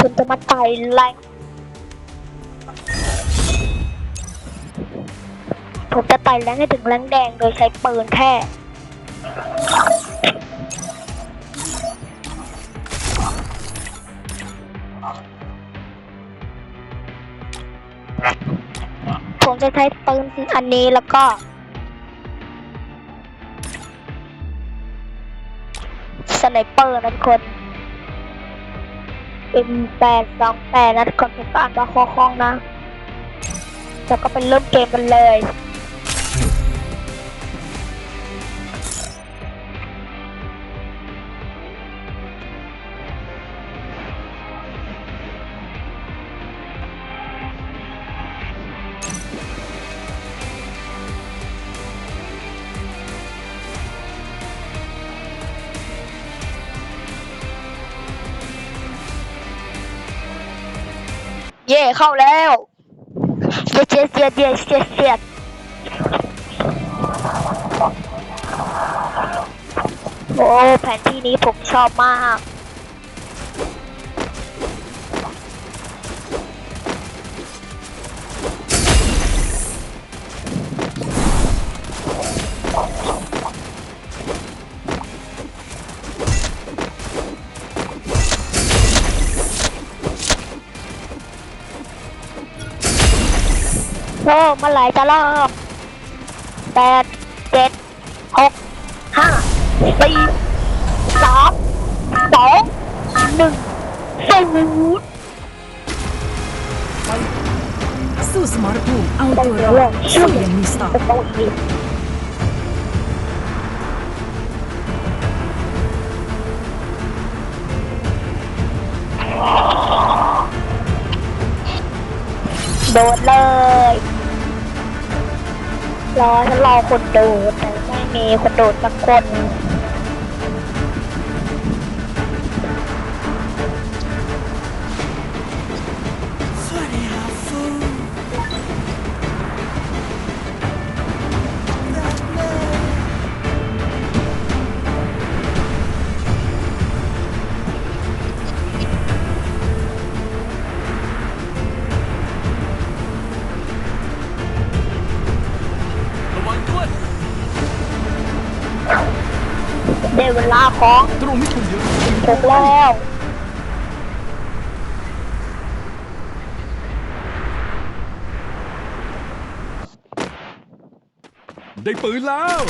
ผมจะมาต่อยแรงผมจะต่อยแรงให้ถึงแรงแดงโดยใช้ปืนแค่ผมจะใช้ปืนอันนี้แล้วก็สไนเปอร์นะทุกคน เป็นแปดสองแปดนะทุกคนผมก็อ่านว่าคอคล่องนะแล้วก็เป็นเริ่มเกมกันเลย เย่เข้าแล้วเสียดเสียดเสียดเสียดเสียดโอ้แผนที่นี้ผมชอบมาก โอ้เมื่อไหร่จะเริ่มแปดเจ็ดหกห้าสี่สามสองหนึ่งศูนย์สู้สมรภูมิเอาตัวรอดช่วยอยังมีสติเตอีกโดดเลย รอฉันรอคนโดดแต่ไม่มีคนโดดสักคน คนเยอะผมแล้วได้ปืนแล้ว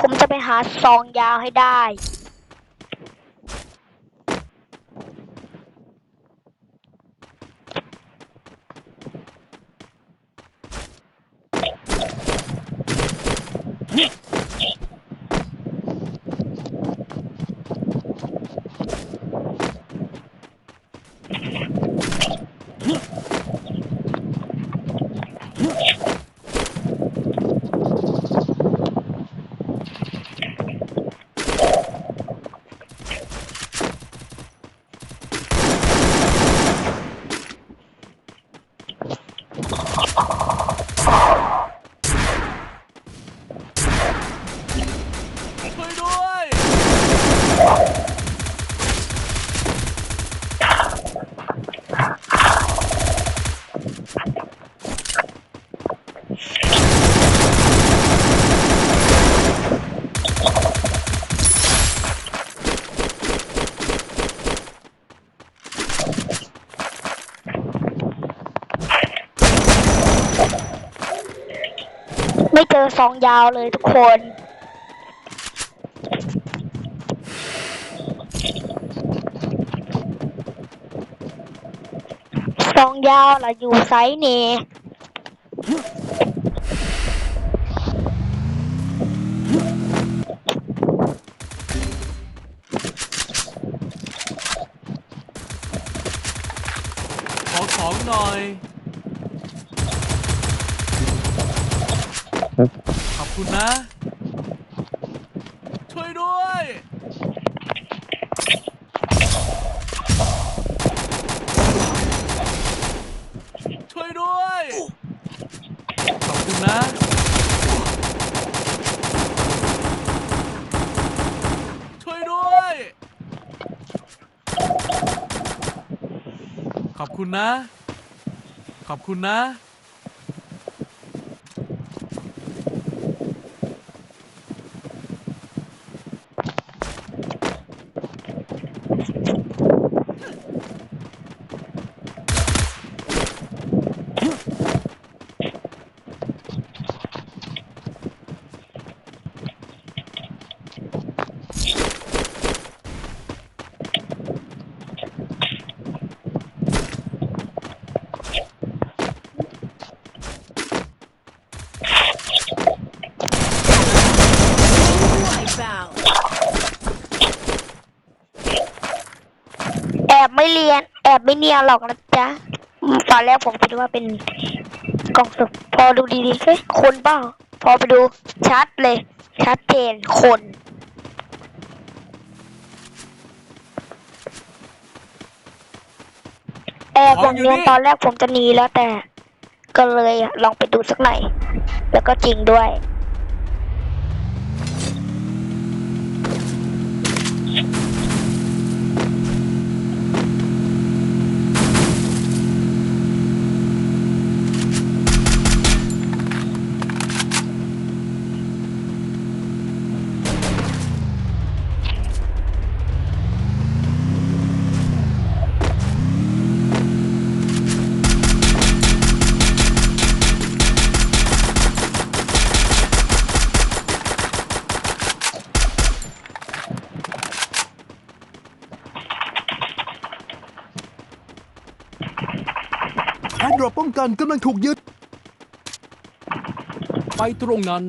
ผมจะไปหาซองยาวให้ได้ช่วยด้วย ไม่เจ อซองยาวเลยทุกคน ซองยาวล่ะอยู่ไซส์เนี่ คุณนะ ช่วยด้วย ช่วยด้วย ขอบคุณนะ ช่วยด้วย ขอบคุณนะ ขอบคุณนะ ไม่เรียน แอบไม่เนียนหรอกนะจ๊ะอืมตอนแรกผมคิดว่าเป็นกล่องศพพอดูดีๆเฮ้ยคนเปล่า พอไปดูชัดเลย ชัดเจนคนแอบอย่างเนียนตอนแรกผมจะหนีแล้วแต่ ก็เลยลองไปดูสักหน่อย แล้วก็จริงด้วย ดดรอปป้องกันกำลังถูกยึด ไปตรงนั้น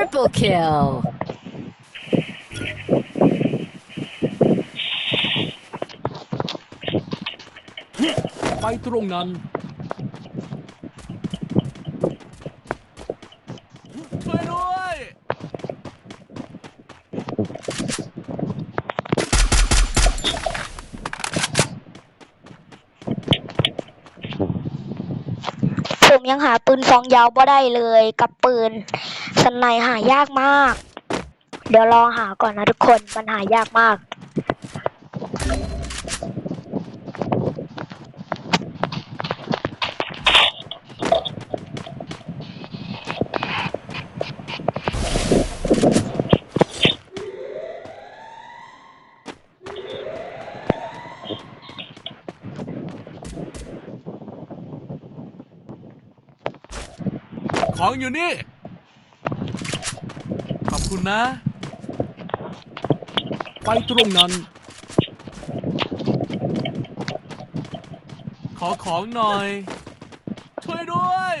Triple kill. ไปตรงนั้น ผมยังหาปืนซองยาวบ่ได้เลยกับปืนสไนหายากมาก เดี๋ยวลองหาก่อนนะทุกคนมันหายากมาก ของอยู่นี่ ขอบคุณนะ ไปตรงนั้น ขอของหน่อย ช่วยด้วย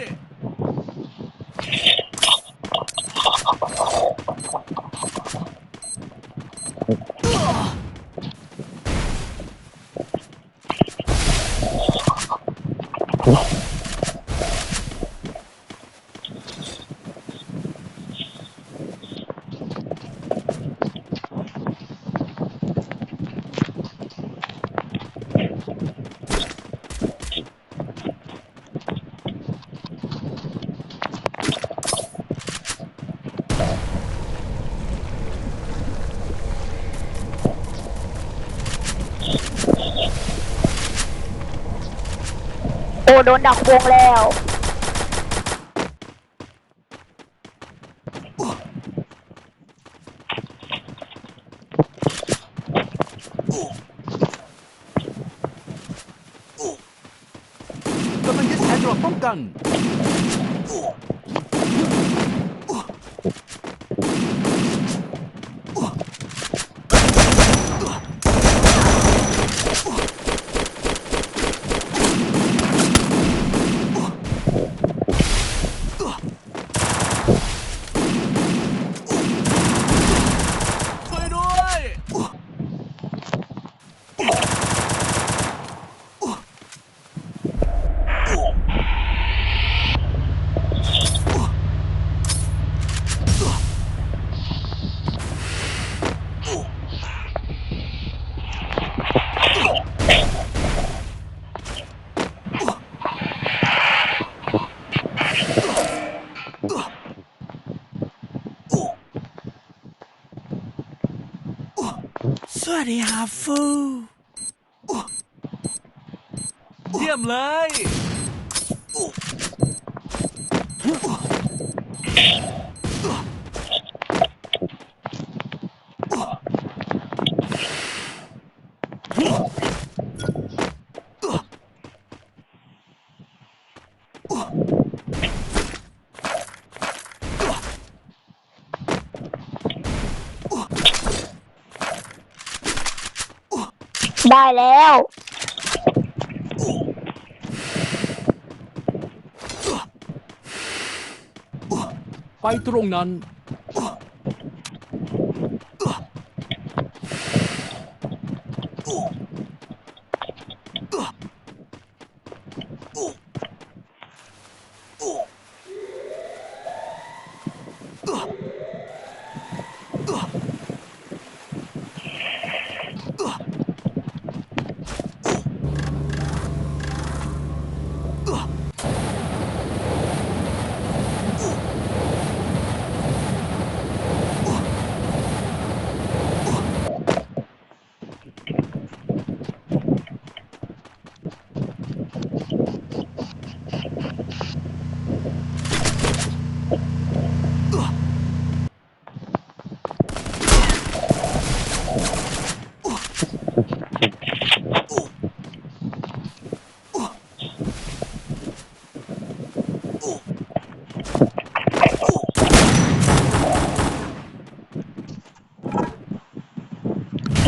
โอ้โดนดักวงแล้ว กัน ช่วยด้วย สวัสดีฮาฟูเยี่ยมเลย ได้แล้ว ไปตรงนั้น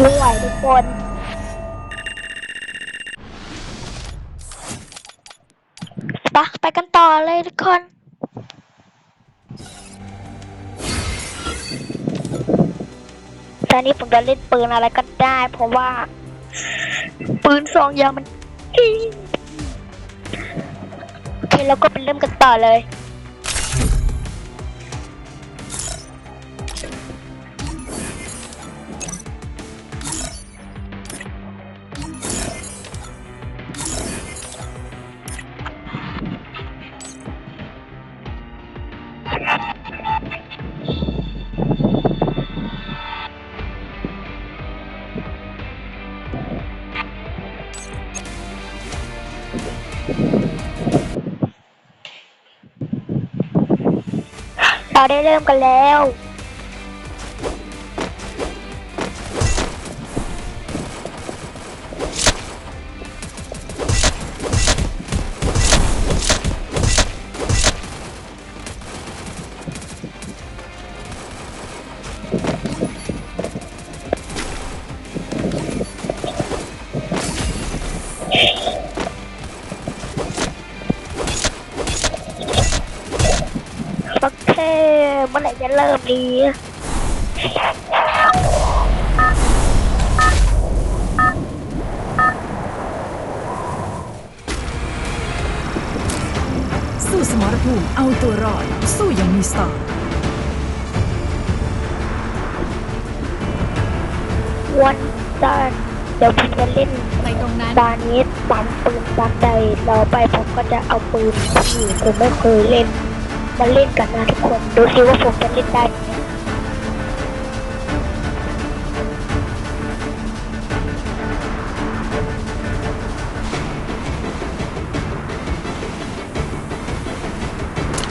ไม่ไหวทุก คน ปะไปกันต่อเลยทุกคน ตอนนี้ผมจะเล่นปืนอะไรก็ได้ เพราะว่า ปืนสองยางมันโอเคเราก็ไปเริ่มกันต่อเลย เราได้เริ่มกันแล้ว ดีสู้สมรภูมิเอาตัวรอด สู้อยังมีสไตล์วันจันทร์เดี๋ยวผมจะเล่นไปตรงนั้นตอนนี้ปั๊มปืนปั๊มใดเราไปผมก็จะเอาปืนที่ผมไม่เคยเล่น มาเล่นกันนะทุกคน ดูซิว่าผมจะเล่นได้ไหม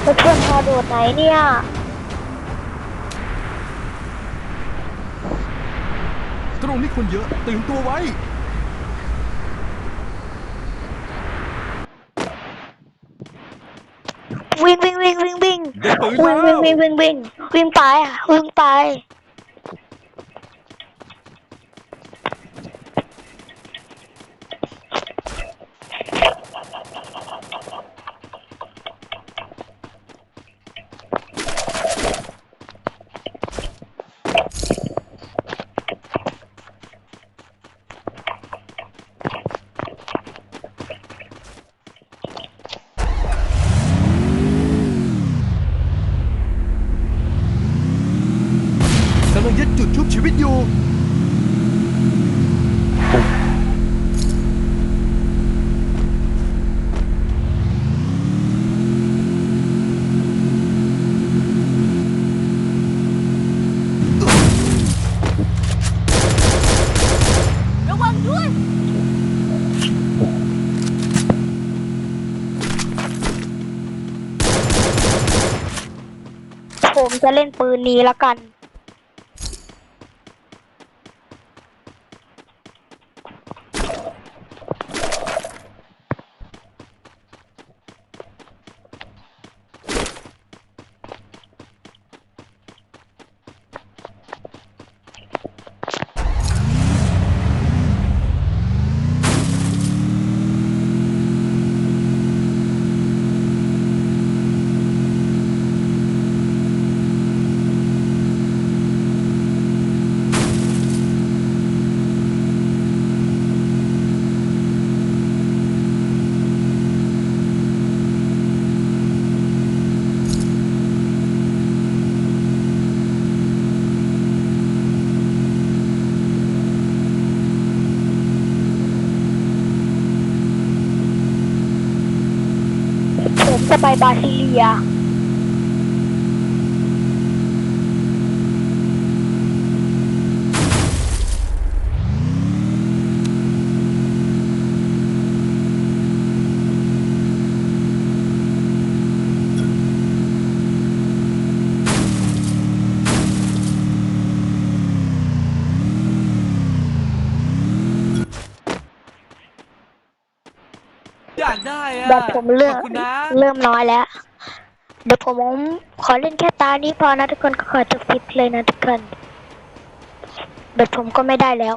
เพื่อนพอโดดไหนเนี่ยตรงนี้คนเยอะตื่นตัวไว้ โวิ่งวิ่งวิ่งวิ่งวิ่ง ได้ ปืนวิ่งแล้ววิ่งวิ่งวิ่งวิ่งวิ่งไปอะวิ่งไป ผมจะเล่นปืนนี้ละกัน ผมจะไปบราซิเลีย อยากได้ อะแบบผมเริ่ขมอบคุณนะ เริ่มน้อยแล้ว เดี๋ยวผมขอเล่นแค่ตานี้พอนะทุกคนก็ขอจบคลิปเลยนะทุกคนเดี๋ยวผมก็ไม่ได้แล้ว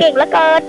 เก่งเหลือเกิน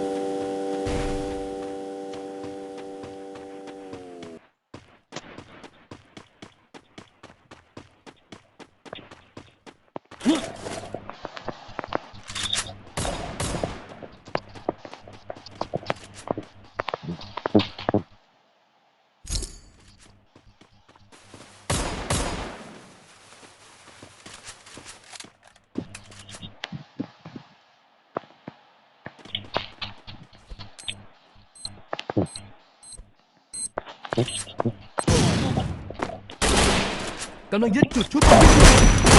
กำลังยึดจุดชุบชีวิตอยู่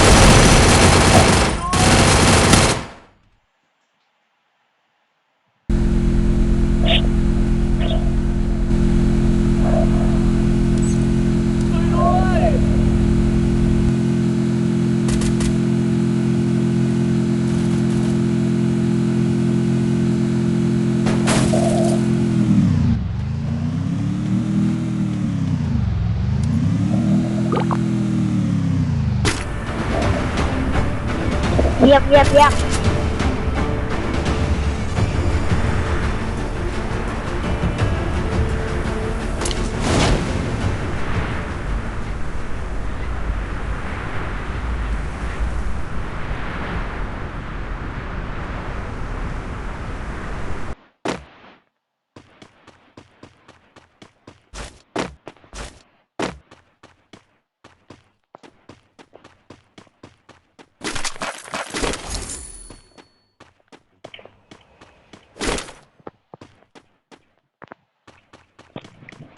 ยี่ยมเยี่ยมเยี่ยม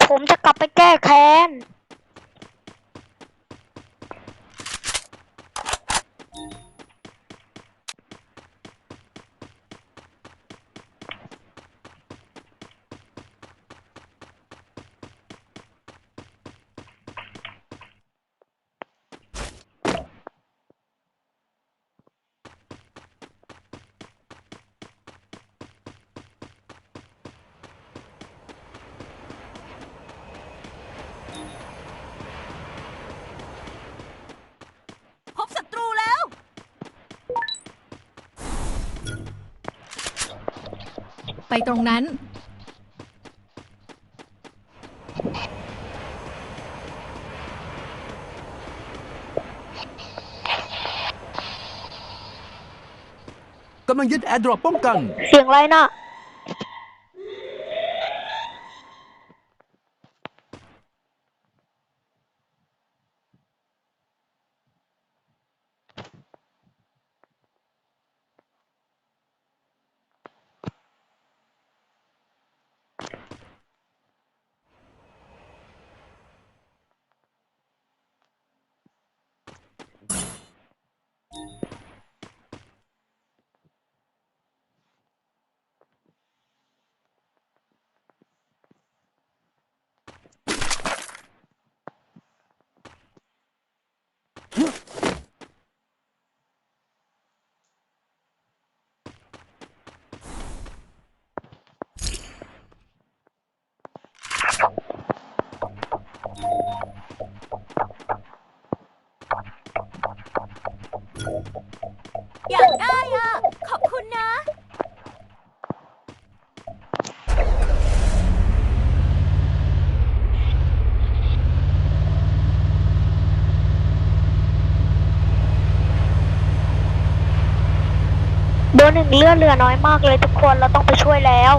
ผมจะกลับไปแก้แค้น ตรงนั้น กำลังยึดแอร์ดรอปป้องกัน เสียงอะไรนะ อยากได้อะ ขอบคุณนะโบอร์หนึ่งเลือดเหลือน้อยมากเลยทุกคนเราต้องไปช่วยแล้ว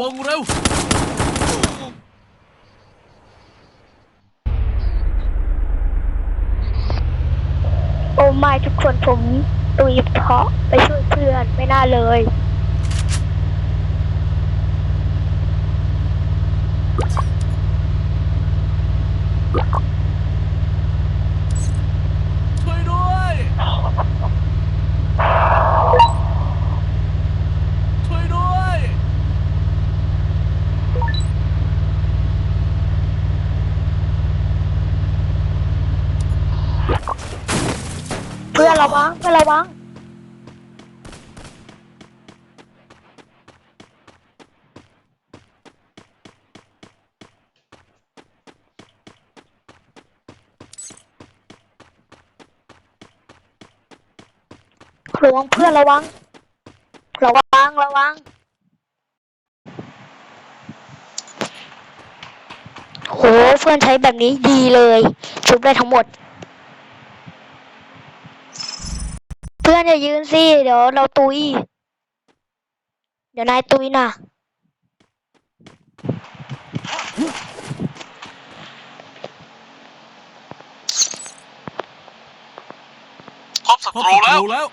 วงเร็ว โอ้ไม่ทุกคนผมตุยเพาะไปช่วยเพื่อนไม่น่าเลย ช่วยด้วย ช่วยด้วย เพื่อนระวังเพื่อนระวัง ระวังเพื่อนระวัง ระวังระวัง โหเพื่อนใช้แบบนี้ดีเลย ชุบได้ทั้งหมด เพื่อนอย่ายืนสิ เดี๋ยวเราตุย เดี๋ยวนายตุยนะพบศัตรูแล้ว แล้ว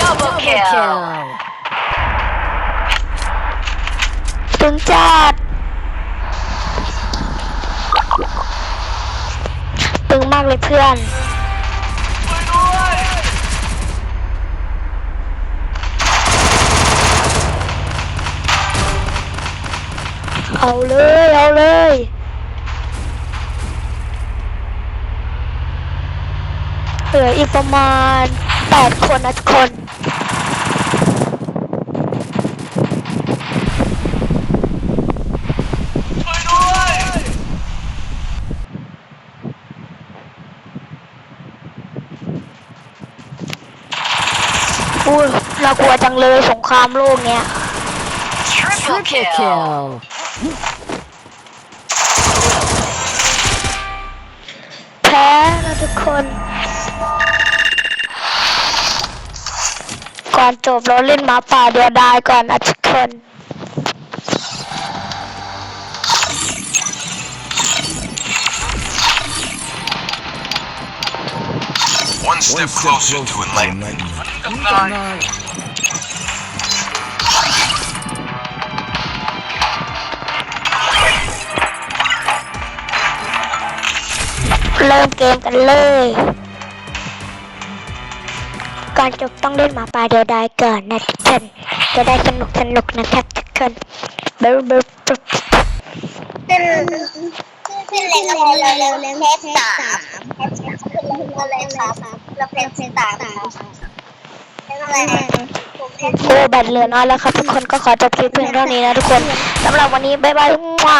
Double kill ถึงจัด ตึงมากเลยเพื่อน เอาเลย เอาเลยเหลืออีกประมาณแปดคนนะทุกคน ช่วยด้วย อุ้ยน่ากลัวจั งเลยสงครามโลกเนี้ย Triple kill แพ้นะทุกคน ก่อนจบเราเล่นหมาป่าเดียวดายก่อนนะทุกคน One step closer to enlightenment. เริ่มเกมกันเลย ก่อนจบต้องเล่นหมาป่าเดียวดายก่อนนะทุกคนจะได้สนุกสนุกนะครับทุกคนเบิร์เบิร์ขึ้นขึ้นเลยก็เลยเลยเลยเพชรสามขึ้นเลยครับแล้วเพชรสามอะไรโอ้แบตเหลือน้อยแล้วครับทุกคนก็ขอจบคลิปเพียงเท่านี้นะทุกคนสำหรับวันนี้บ๊ายบายว้า